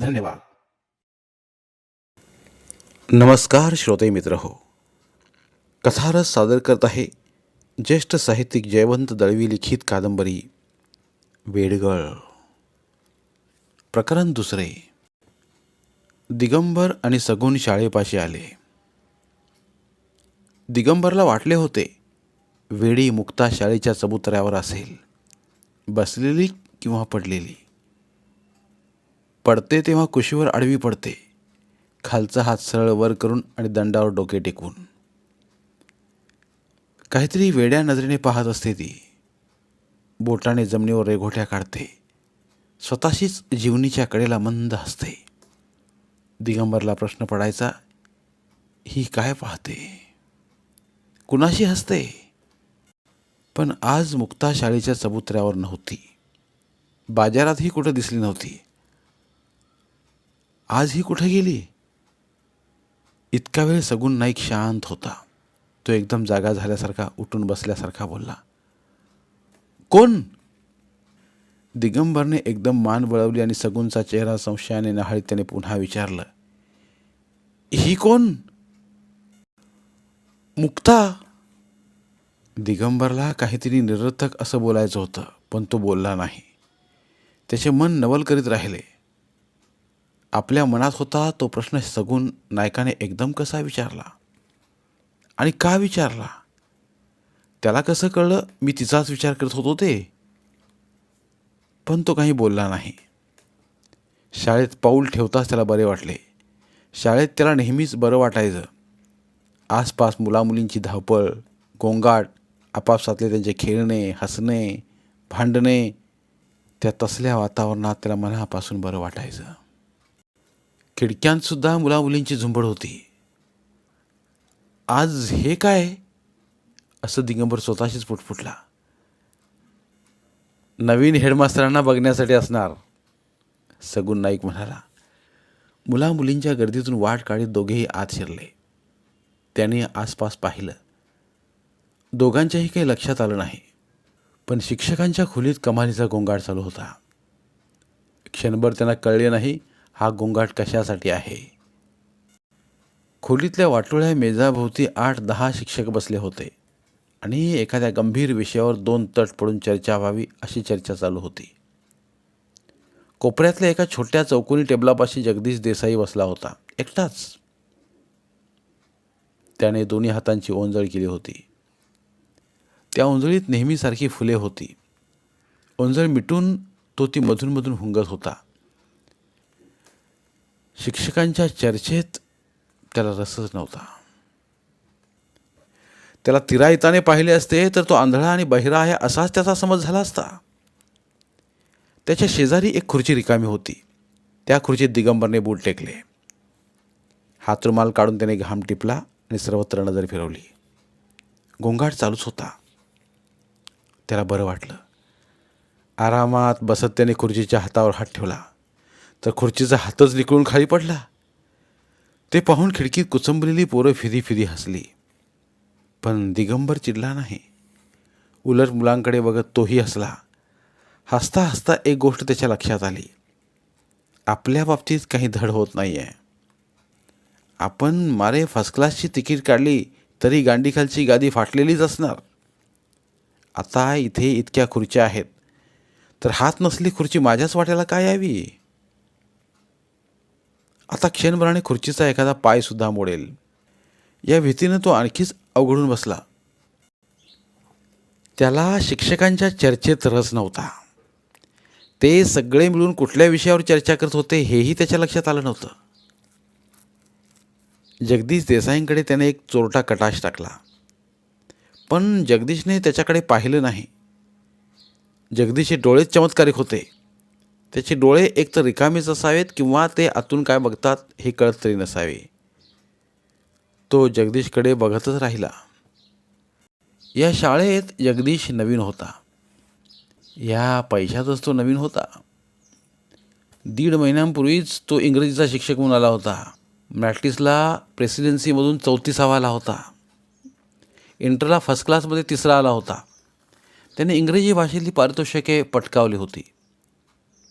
धन्यवाद. नमस्कार श्रोते मित्र हो. कथारस सादर करत आहे ज्येष्ठ साहित्यिक जयवंत दळवी लिखित कादंबरी वेडगळ. प्रकरण दुसरे. दिगंबर आणि सगुण शाळेपाशी आले. दिगंबरला वाटले होते वेडी मुक्ता शाळेच्या चबुतऱ्यावर असेल. बसलेली किंवा पडलेली. पडते तेव्हा कुशीवर आडवी पडते. खालचा हात सरळ वर करून आणि दंडावर डोके टेकवून काहीतरी वेड्या नजरेने पाहत असते ती. बोटाने जमिनीवर रेघोट्या काढते. स्वतःशीच जीवनीच्या कडेला मंद हसते. दिगंबरला प्रश्न पडायचा ही काय पाहते? कुणाशी हसते? पण आज मुक्ता शाळेच्या चबुतऱ्यावर नव्हती. बाजारातही कुठं दिसली नव्हती. आज ही कुठे गेली? इतका वेळ सगुण नाईक शांत होता. तो एकदम जागा झाल्यासारखा उठून बसल्यासारखा बोलला कोण? दिगंबरने एकदम मान वळवली आणि सगुणचा चेहरा संशयाने नहाळीत त्याने पुन्हा विचारलं ही कोण? मुक्ता. दिगंबरला काहीतरी निरर्थक असं बोलायचं होतं पण तो बोलला नाही. त्याचे मन नवल करीत राहिले. आपल्या मनात होता तो प्रश्न सगून नायकाने एकदम कसा विचारला? आणि का विचारला? त्याला कसं कळलं? मी तिचाच विचार करत होतो ते. पण तो काही बोलला नाही. शाळेत पाऊल ठेवताच त्याला बरे वाटले. शाळेत त्याला नेहमीच बरं वाटायचं. आसपास मुलामुलींची धावपळ गोंगाट आपापसातले त्यांचे खेळणे हसणे भांडणे त्या तसल्या वातावरणात त्याला मनापासून बरं वाटायचं. खिडक्यांतसुद्धा मुलामुलींची झुंबड होती. आज हे काय? असं दिगंबर स्वतःशीच पुटपुटला. नवीन हेडमास्तरांना बघण्यासाठी असणार सगुण नाईक म्हणाला. मुला मुलींच्या गर्दीतून वाट काढीत दोघेही आत शिरले. त्याने आसपास पाहिलं. दोघांच्याही काही लक्षात आलं नाही. पण शिक्षकांच्या खोलीत कमालीचा गोंगाट चालू होता. क्षणभर त्यांना कळले नाही हा गोंगाट कशासाठी आहे? खोलीतल्या वाटोळ्या मेजाभोवती आठ दहा शिक्षक बसले होते आणि एखाद्या गंभीर विषयावर दोन तट पडून चर्चा व्हावी अशी चर्चा चालू होती. कोपऱ्यातल्या एका छोट्या चौकोनी टेबलापाशी जगदीश देसाई बसला होता. एकटाच. त्याने दोन्ही हातांची ओंजळ केली होती. त्या ओंजळीत नेहमीसारखी फुले होती. ओंजळ मिटून तो ती मधूनमधून हुंगत होता. शिक्षकांच्या चर्चेत त्याला रसच नव्हता. त्याला तिराहिताने पाहिले असते तर तो आंधळा आणि बहिरा आहे असाच त्याचा समज झाला असता. त्याच्या शेजारी एक खुर्ची रिकामी होती. त्या खुर्चीत दिगंबरने बूट टेकले. हात रुमाल काढून त्याने घाम टिपला आणि सर्वत्र नजर फिरवली. गोंगाट चालूच होता. त्याला बरं वाटलं. आरामात बसत त्याने खुर्चीच्या हातावर हात ठेवला. तर खुर्चीचा हातच निकळून खाली पडला. ते पाहून खिडकीत कुचंबलेली पोरं फिरी फिरी हसली. पण दिगंबर चिडला नाही. उलट मुलांकडे बघत तोही हसला. हसता हसता एक गोष्ट त्याच्या लक्षात आली. आपल्या बाबतीत काही धड होत नाही आहे आपण मारे फर्स्ट क्लासची तिकीट काढली तरी गांडीखालची गादी फाटलेलीच असणार. आता इथे इतक्या खुर्च्या आहेत. तर हात नसली खुर्ची माझ्याच वाट्याला काय यावी? आता क्षणभराने खुर्चीचा एखादा पायसुद्धा मोडेल. या भीतीनं तो आणखीच अवघडून बसला. त्याला शिक्षकांच्या चर्चेत रस नव्हता. ते सगळे मिळून कुठल्या विषयावर चर्चा करत होते हेही त्याच्या लक्षात आलं नव्हतं. जगदीश देसाईंकडे त्याने एक चोरटा कटाश टाकला. पण जगदीशने त्याच्याकडे पाहिलं नाही. जगदीशचे डोळेच चमत्कारिक होते. त्याचे डोळे एकतर रिकामेच असावेत किंवा ते आतून काय बघतात हे कळत तरी नसावे. तो जगदीशकडे बघतच राहिला. या शाळेत जगदीश नवीन होता. या पैशातच तो नवीन होता. दीड महिन्यांपूर्वीच तो इंग्रजीचा शिक्षक म्हणून आला होता. मॅट्रिक्सला प्रेसिडेन्सीमधून चौतीसावा आला होता. इंटरला फर्स्ट क्लासमध्ये तिसरा आला होता. त्याने इंग्रजी भाषेतली पारितोषिके पटकावली होती.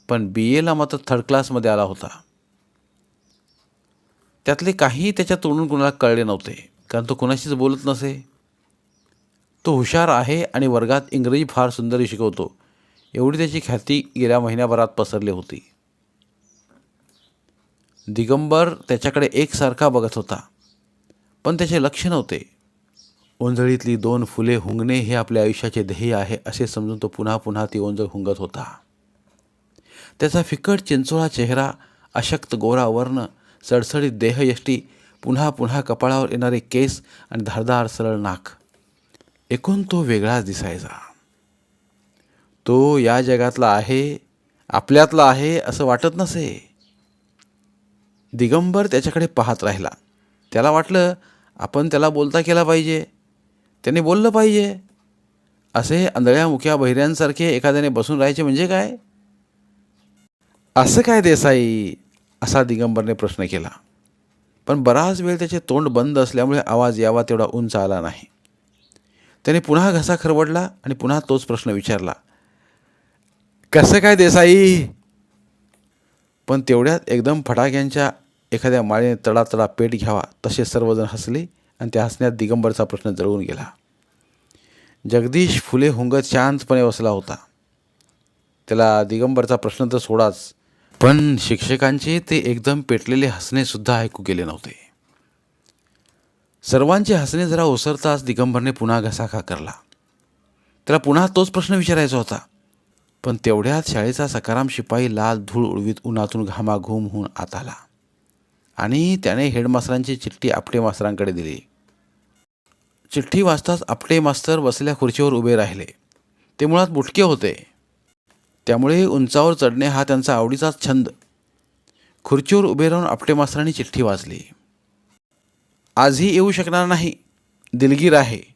पण बी एला मात्र थर्ड क्लासमध्ये आला होता. त्यातले काही त्याच्या तोंडून कुणाला कळले नव्हते कारण तो कुणाशीच बोलत नसे. तो हुशार आहे आणि वर्गात इंग्रजी फार सुंदर शिकवतो. एवढी त्याची ख्याती गेल्या महिन्याभरात पसरली होती. दिगंबर त्याच्याकडे एकसारखा बघत होता पण त्याचे लक्ष नव्हते. ओंजळीतली दोन फुले हुंगणे हे आपल्या आयुष्याचे ध्येय आहे असे समजून तो पुन्हा पुन्हा ती ओंजळ हुंगत होता. त्याचा फिकट चिंचोळा चेहरा अशक्त गोरा वर्ण सडसडीत देहयष्टी पुन्हा पुन्हा कपाळावर येणारे केस आणि धारदार सरळ नाक. एकूण तो वेगळाच दिसायचा. तो या जगातला आहे आपल्यातला आहे असं वाटत नसे. दिगंबर त्याच्याकडे पाहत राहिला. त्याला वाटलं आपण त्याला बोलता केला पाहिजे. त्याने बोललं पाहिजे. असे आंधळ्या मुख्या बहिऱ्यांसारखे एखाद्याने बसून राहायचे म्हणजे काय? असं काय देसाई? असा दिगंबरने प्रश्न केला. पण बराच वेळ त्याचे तोंड बंद असल्यामुळे आवाज यावा तेवढा उंच आला नाही. त्याने पुन्हा घसा खरवडला आणि पुन्हा तोच प्रश्न विचारला. कसं काय देसाई? पण तेवढ्यात एकदम फटाक्यांच्या एखाद्या माळेने तडातडा पेट घ्यावा तसे सर्वजण हसले आणि त्या हसण्यात दिगंबरचा प्रश्न जळून गेला. जगदीश फुले हुंगत शांतपणे बसला होता. त्याला दिगंबरचा प्रश्न तर सोडाच. पण शिक्षकांचे ते एकदम पेटलेले हसणे सुद्धा ऐकू गेले नव्हते. सर्वांचे हसणे जरा ओसरताच दिगंबरने पुन्हा घसाखा करला. त्याला पुन्हा तोच प्रश्न विचारायचा होता. पण तेवढ्यात शाळेचा सकाराम शिपाई लाल धूळ उडवीत उन्हातून घामाघूम होऊन आत आला. आणि त्याने हेडमास्तरांची चिठ्ठी आपटे मास्तरांकडे दिली. चिठ्ठी वाचताच आपटे मास्तर बसलेल्या खुर्चीवर उभे राहिले. ते मुळात बुटके होते. त्यामुळे उंचावर चढणे हा त्यांचा आवडीचाच छंद. खुर्चीवर उभे राहून आपटे मास्तरांनी चिठ्ठी वाचली. आजही येऊ शकणार नाही. दिलगीर आहे.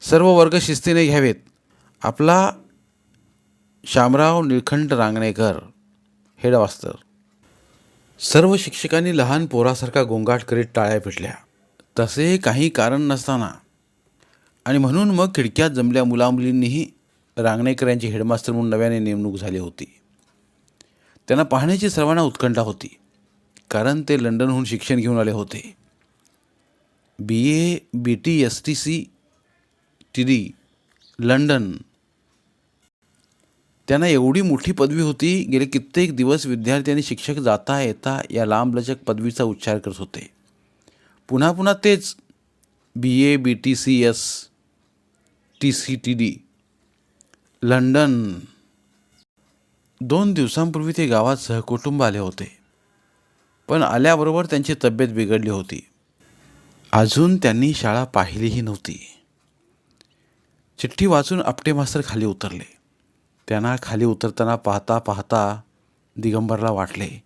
सर्व वर्ग शिस्तीने घ्यावेत. आपला शामराव निळखंड रांगणेकर हेडमास्तर. सर्व शिक्षकांनी लहान पोरासारखा गोंगाट करीत टाळ्या पिटल्या. तसे काही कारण नसताना. आणि म्हणून मग खिडक्यात जमल्या मुलामुलींनीही रांगणेकर यांची हेडमास्टर म्हणून नव्याने नेमणूक झाली होती. त्यांना पाहण्याची सर्वांना उत्कंठा होती कारण ते लंडनहून शिक्षण घेऊन आले होते. B A B T S T C T D London. त्यांना एवढी मोठी पदवी होती गेले कित्येक दिवस विद्यार्थी आणि शिक्षक जाता येता या लांबलचक पदवीचा उच्चार करत होते. पुन्हा पुन्हा तेच B A B T C S T C T D. London. दोन दिवसांपूर्वी ते गावात सहकुटुंब आले होते. पण आल्याबरोबर त्यांची तब्येत बिघडली होती. अजून त्यांनी शाळा पाहिलीही नव्हती. चिठ्ठी वाचून आपटे मास्तर खाली उतरले. त्यांना खाली उतरताना पाहता पाहता दिगंबरला वाटले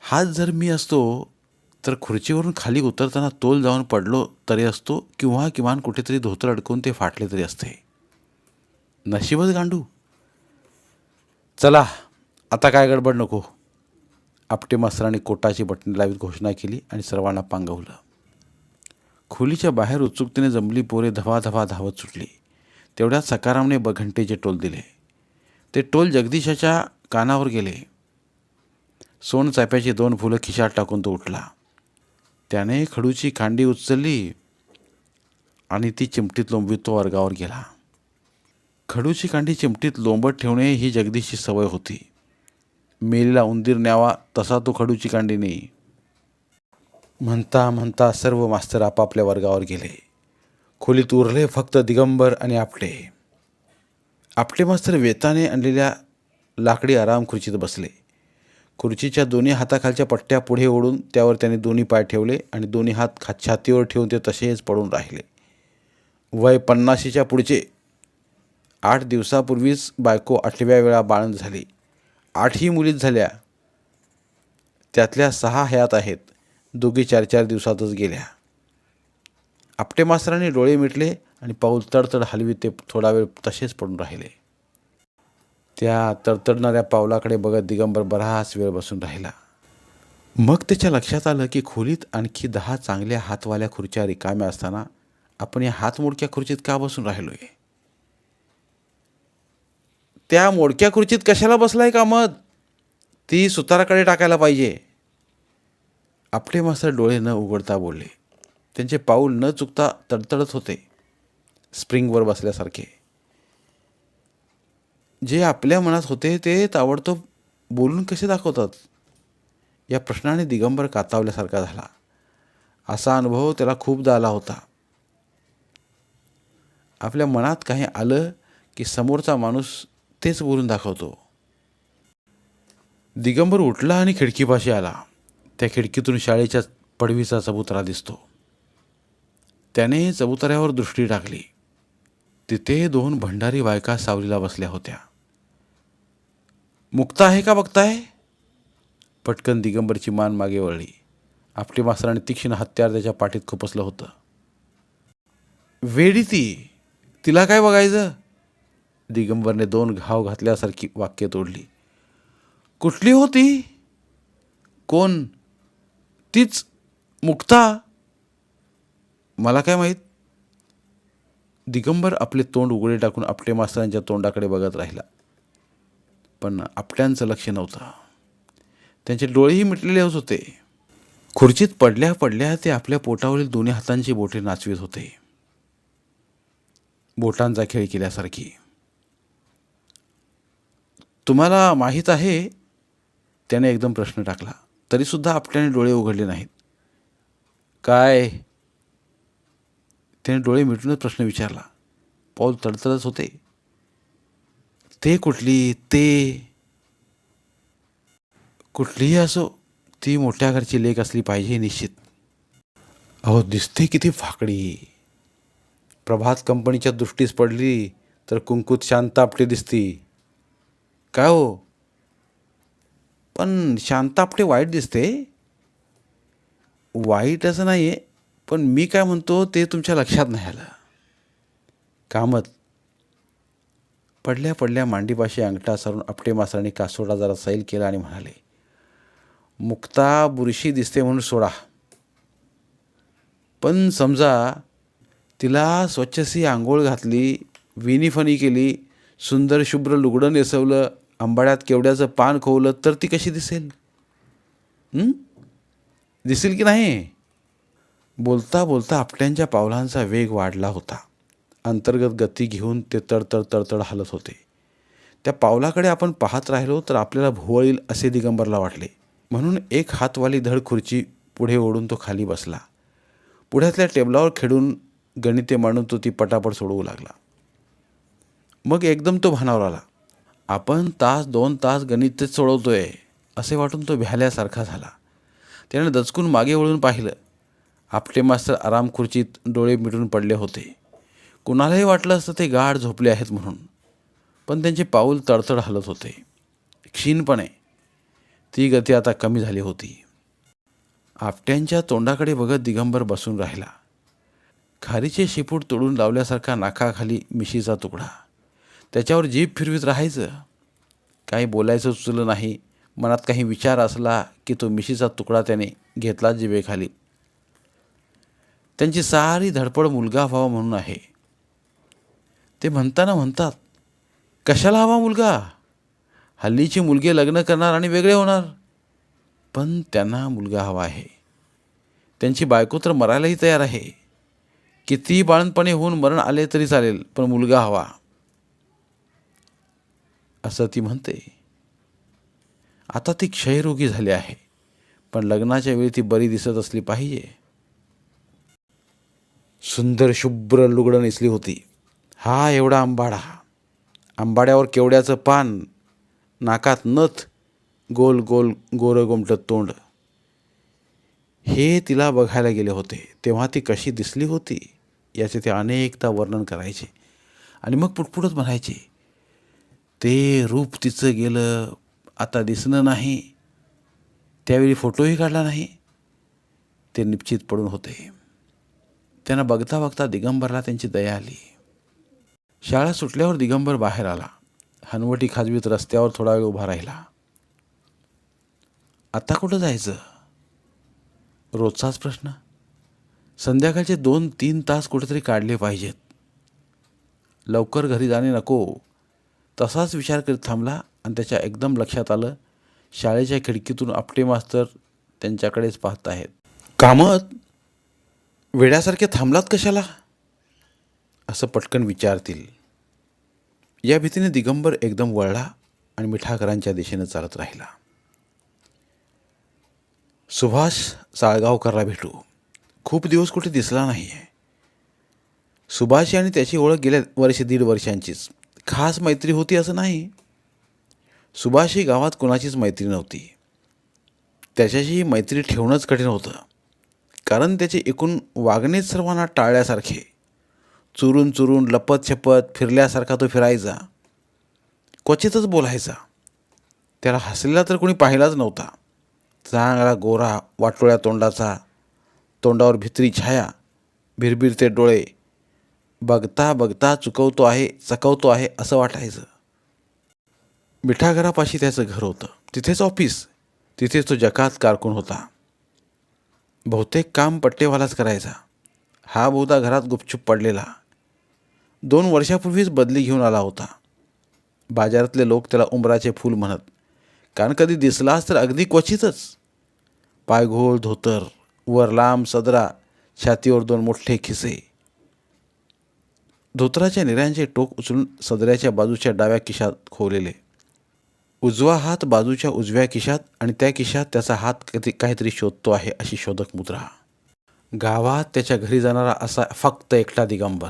हाच जर मी असतो तर खुर्चीवरून खाली उतरताना तोल जाऊन पडलो तरी असतो किंवा किमान कुठेतरी धोतर अडकून ते फाटले तरी असते. नशीबच गांडू. चला आता काय गडबड नको. आपटे मास्तराने कोटाची बटणी लावीत घोषणा केली आणि सर्वांना पांगवलं. खोलीच्या बाहेर उत्सुकतेने जमली पोरे धवाधवा धावत सुटली. तेवढ्यात सकारामने ब घंटेचे टोल दिले. ते टोल जगदीशाच्या कानावर गेले. सोनचाप्याची दोन फुलं खिशात टाकून तो उठला. त्याने खडूची खांडी उचलली आणि ती चिमटीत लोंबवीत तो वर्गावर गेला. खडूची कांडी चिमटीत लोंबत ठेवणे ही जगदीशची सवय होती. मेलीला उंदीर न्यावा तसा तो खडूची कांडी नाही. म्हणता म्हणता सर्व मास्तर आपापल्या वर्गावर गेले. खोलीत उरले फक्त दिगंबर आणि आपटे. आपटे मास्तर वेताने आणलेल्या लाकडी आराम खुर्चीत बसले. खुर्चीच्या दोन्ही हाताखालच्या पट्ट्या पुढे ओढून त्यावर त्याने दोन्ही पाय ठेवले आणि दोन्ही हात खा छातीवर ठेवून ते तसेच पडून राहिले. वय पन्नाशीच्या पुढचे आठ दिवसापूर्वीच बायको आठव्या वेळा बाळंत झाली. आठही मुलीच झाल्या. त्यातल्या सहा हयात आहेत. दोघी चार चार दिवसातच गेल्या. आपटे मास्तरांनी डोळे मिटले आणि पाऊल तडतड हलवी ते थोडा वेळ तसेच पडून राहिले. त्या तडतडणाऱ्या पावलाकडे बघत दिगंबर बराच वेळ बसून राहिला. मग त्याच्या लक्षात आलं की खोलीत आणखी दहा चांगल्या हातवाल्या खुर्च्या रिकाम्या असताना आपण या हातमोडक्या खुर्चीत का बसून राहिलो आहे त्या मोडक्या खुर्चीत कशाला बसलाय का मग ती सुताराकडे टाकायला पाहिजे. आपले मास्तर डोळे न उघडता बोलले. त्यांचे पाऊल न चुकता तडतडत होते स्प्रिंगवर बसल्यासारखे. जे आपल्या मनात होते ते ताबडतोब बोलून कसे दाखवतात? या प्रश्नाने दिगंबर कातावल्यासारखा झाला. असा अनुभव त्याला खूपदा आला होता. आपल्या मनात काही आलं की समोरचा माणूस तेच बोलून दाखवतो. दिगंबर उठला आणि खिडकीपाशी आला. त्या खिडकीतून शाळेच्या पडवीचा चबुतरा दिसतो. त्याने चबुतऱ्यावर दृष्टी टाकली. तिथे दोन भंडारी बायका सावलीला बसल्या होत्या. मुक्ता आहे का बघताय? पटकन दिगंबरची मान मागे वळली. आपटे मास्तराने तीक्ष्ण हत्यार त्याच्या पाठीत खुपसलं होतं. वेडी ती तिला काय बघायचं? दिगंबरने दोन घाव घातल्यासारखी वाक्य तोडली. कुठली होती कोण? तीच मुक्ता? मला काय माहीत? दिगंबर आपले तोंड उघडे टाकून आपटे मास्तरांच्या तोंडाकडे बघत राहिला. पण आपट्यांचं लक्ष नव्हतं. त्यांचे डोळेही मिटलेलेच होते. खुर्चीत पडल्या पडल्या ते आपल्या पोटावरील दोन्ही हातांची बोटे नाचवीत होते. बोटांचा खेळ केल्यासारखी. तुम्हाला माहीत आहे त्याने एकदम प्रश्न टाकला. तरीसुद्धा आपल्याने डोळे उघडले नाहीत. काय? त्याने डोळे मिटूनच प्रश्न विचारला. पाऊल तडतडच होते. ते कुठली? ते? कुठलीही असो ती मोठ्या घरची लेख असली पाहिजे निश्चित. अहो दिसते किती फाकडी. प्रभात कंपनीच्या दृष्टीस पडली तर कुंकुत शांत आपली दिसती. काय हो? पण शांत आपटे वाईट दिसते. वाईट असं नाही आहे पण मी काय म्हणतो ते तुमच्या लक्षात नाही आलं. कामत. पडल्या पडल्या मांडीपाशी अंगठा सरून आपटे मास्तरांनी कासोडा जरा सैल केला आणि म्हणाले मुक्ता बुरशी दिसते म्हणून सोडा. पण समजा तिला स्वच्छसी आंघोळ घातली विनीफनी केली सुंदर शुभ्र लुगडं नेसवलं आंबाड्यात केवड्याचं पान खोवलं तर ती कशी दिसेल? दिसेल की नाही? बोलता बोलता आपट्यांच्या पावलांचा वेग वाढला होता. अंतर्गत गती घेऊन ते तडतड तडतड हलत होते. त्या पावलाकडे आपण पाहत राहिलो तर आपल्याला भुवळील असे दिगंबरला वाटले. म्हणून एक हातवाली धड खुर्ची पुढे ओढून तो खाली बसला. पुढ्यातल्या टेबलावर खेळून गणिते मांडून तो ती पटापट सोडवू लागला. मग एकदम तो भानावर आला. आपण तास दोन तास गणितच सोडवतोय असे वाटून तो भ्याल्यासारखा झाला. त्याने दचकून मागे वळून पाहिलं. आपटे मास्तर आराम खुर्चीत डोळे मिटून पडले होते. कुणालाही वाटलं असतं ते गाढ झोपले आहेत म्हणून. पण त्यांचे पाऊल तडतड हलत होते. क्षीणपणे. ती गती आता कमी झाली होती. आपट्यांच्या तोंडाकडे बघत दिगंबर बसून राहिला. खारीचे शेपूट तोडून लावल्यासारखा नाकाखाली मिशीचा तुकडा. त्याच्यावर जीभ फिरवीत राहायचं. काही बोलायचं सुचलं नाही. मनात काही विचार असला की तो मिशीचा तुकडा त्याने घेतला जिभेखाली. त्यांची सारी धडपड मुलगा व्हावा म्हणून आहे. ते म्हणताना म्हणतात कशाला हवा मुलगा? हल्लीची मुलगे लग्न करणार आणि वेगळे होणार. पण त्यांना मुलगा हवा आहे. त्यांची बायको तर मरायलाही तयार आहे. कितीही बाळणपणे होऊन मरण आले तरी चालेल पण मुलगा हवा. असं ती म्हणते. आता ती क्षयरोगी झाली आहे पण लग्नाच्या वेळी ती बरी दिसत असली पाहिजे. सुंदर शुभ्र लुगडं नेसली होती. हा एवढा आंबाडा. आंबाड्यावर केवड्याचं पान नाकात नथ गोल गोल गोरं गोमटत तोंड. हे तिला बघायला गेले होते तेव्हा ती कशी दिसली होती याचे ते अनेकदा वर्णन करायचे. आणि मग पुटपुटत म्हणायचे ते रूप तिचं गेलं आता दिसणं नाही. त्यावेळी फोटोही काढला नाही. ते निश्चित पडून होते. त्यांना बघता बघता दिगंबरला त्यांची दया आली. शाळा सुटल्यावर दिगंबर बाहेर आला. हनवटी खाजवीत रस्त्यावर थोडा वेळ उभा राहिला. आता कुठं जायचं? रोजचाच प्रश्न. संध्याकाळचे दोन तीन तास कुठेतरी काढले पाहिजेत. लवकर घरी जाणे नको. तसाच विचार करीत थांबला आणि त्याच्या एकदम लक्षात आलं शाळेच्या खिडकीतून आपटे मास्तर त्यांच्याकडेच पाहत आहेत. कामत वेड्यासारखे थांबलात कशाला? असं पटकन विचारतील. या भीतीने दिगंबर एकदम वळला आणि मिठाकरांच्या दिशेनं चालत राहिला. सुभाष साळगावकरला भेटू. खूप दिवस कुठे दिसला नाही आहे सुभाष आणि त्याची ओळख गेल्या वर्षी दीड वर्षांचीच. खास मैत्री होती असं नाही. सुभाषही गावात कोणाचीच मैत्री नव्हती. त्याच्याशी मैत्री ठेवणंच कठीण होतं. कारण त्याचे एकूण वागणेच सर्वांना टाळल्यासारखे. चुरून चुरून लपत छपत फिरल्यासारखा तो फिरायचा. क्वचितच बोलायचा. त्याला हसलेला तर कोणी पाहिलाच नव्हता. चांगला गोरा वाटोळ्या तोंडाचा तोंडावर भित्री छाया भिरभिरते डोळे बघता बघता चुकवतो आहे चकवतो आहे असं वाटायचं. मिठाघरापाशी त्याचं घर होतं. तिथेच ऑफिस. तिथेच तो जकात कारकून होता. बहुतेक काम पट्टेवालाच करायचा. हा बहुधा घरात गुपचूप पडलेला. दोन वर्षापूर्वीच बदली घेऊन आला होता. बाजारातले लोक त्याला उंबराचे फूल म्हणत. कारण कधी दिसलास तर अगदी क्वचितच. पायघोळ धोतर वर लांब सदरा छातीवर दोन मोठे खिसे. धोतराच्या निऱ्यांचे टोक उचलून सदऱ्याच्या बाजूच्या डाव्या खिशात खोवलेले. उजवा हात बाजूच्या उजव्या खिशात आणि त्या खिशात त्याचा हात कधी काहीतरी शोधतो आहे अशी शोधक मुद्रा. गावात त्याच्या घरी जाणारा असा फक्त एकटा दिगंबर.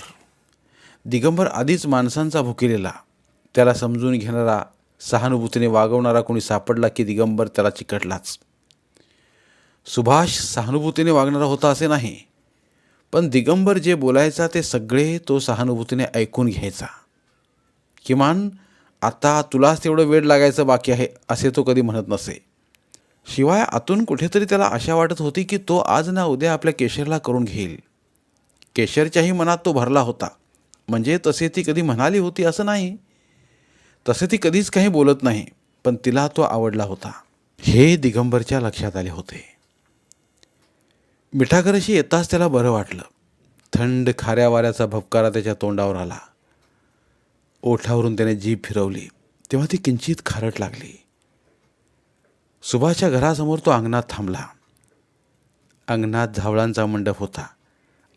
दिगंबर आधीच माणसांचा भुकेलेला. त्याला समजून घेणारा सहानुभूतीने वागवणारा कोणी सापडला की दिगंबर त्याला चिकटलाच. सुभाष सहानुभूतीने वागणारा होता असे नाही. पण दिगंबर जे बोलायचा ते सगळे तो सहानुभूतीने ऐकून घ्यायचा. किमान आता तुलाच तेवढं वेळ लागायचं बाकी आहे असे तो कधी म्हणत नसे. शिवाय आतून कुठेतरी त्याला आशा वाटत होती की तो आज ना उद्या आपल्या केशरला करून घेईल. केशरच्याही मनात तो भरला होता. म्हणजे तसे ती कधी म्हणाली होती असं नाही. तसे ती कधीच काही बोलत नाही पण तिला तो आवडला होता. हे दिगंबरच्या लक्षात आले होते. मिठागरशी येताच त्याला बरं वाटलं. थंड खाऱ्या वाऱ्याचा भपकारा त्याच्या तोंडावर आला. ओठावरून त्याने जीभ फिरवली. तेव्हा ती किंचित खारट लागली. सुभाषच्या घरासमोर तो अंगणात थांबला. अंगणात झावळांचा मंडप होता.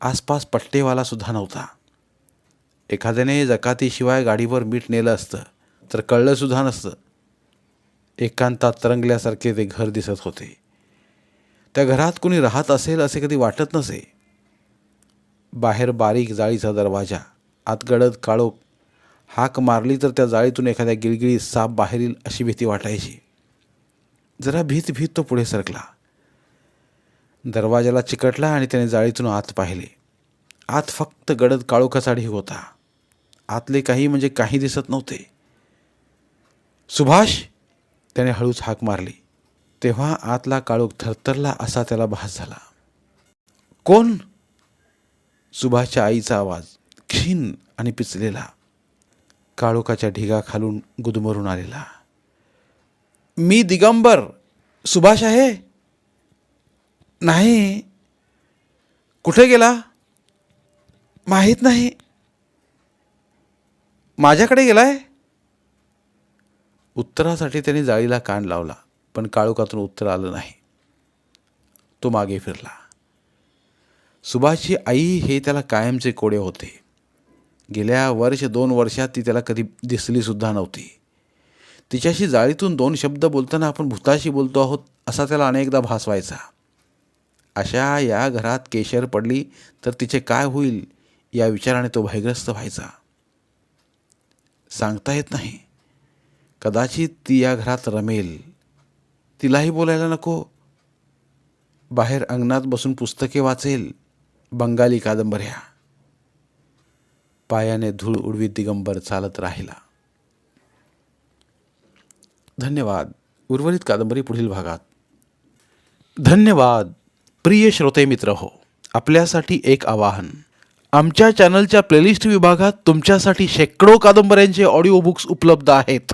आसपास पट्टेवाला सुद्धा नव्हता. एखाद्याने जकातीशिवाय गाडीवर मीठ नेलं असतं तर कळलंसुद्धा नसतं. एकांतात तरंगल्यासारखे ते घर दिसत होते. त्या घरात कुणी राहत असेल असे कधी वाटत नसे. बाहेर बारीक जाळीचा दरवाजा आत गडद काळोख हाक मारली तर त्या जाळीतून एखाद्या गिळगिळी साप बाहेर येईल अशी भीती वाटायची. जरा भीत भीत तो पुढे सरकला. दरवाजाला चिकटला आणि त्याने जाळीतून आत पाहिले. आत फक्त गडद काळोखाचा ढीग होता. आतले काही म्हणजे काही दिसत नव्हते. सुभाष! त्याने हळूच हाक मारली. तेव्हा आतला काळोख थरथरला असा त्याला भास झाला. कोण? सुभाषच्या आईचा आवाज क्षीण आणि पिचलेला. काळोखाच्या ढिगा खालून गुदमरून आलेला. मी दिगंबर सुभाष आहे? नाही. कुठे गेला? माहीत नाही. माझ्याकडे गेलाय? उत्तरासाठी त्याने जाळीला कान लावला. पण काळोखातून उत्तर आलं नाही. तो मागे फिरला. सुभाषची आई हे त्याला कायमचे कोडे होते. गेल्या वर्ष दोन वर्षात ती त्याला कधी दिसलीसुद्धा नव्हती. तिच्याशी जाळीतून दोन शब्द बोलताना आपण भूताशी बोलतो आहोत असा त्याला अनेकदा भास व्हायचा अशा या घरात केशर पडली तर तिचे काय होईल या विचाराने तो भयग्रस्त व्हायचा. सांगता येत नाही. कदाचित ती या घरात रमेल. तिलाही बोलायला नको. बाहेर अंगणात बसून पुस्तके वाचेल बंगाली कादंबऱ्या. पायाने धूळ उडवी दिगंबर चालत राहिला. धन्यवाद उर्वरित कादंबरी पुढील भागात. धन्यवाद प्रिय श्रोते मित्र हो आपल्यासाठी एक आवाहन. आमच्या चॅनलच्या प्लेलिस्ट विभागात तुमच्यासाठी शेकडो कादंबऱ्यांचे ऑडिओ बुक्स उपलब्ध आहेत.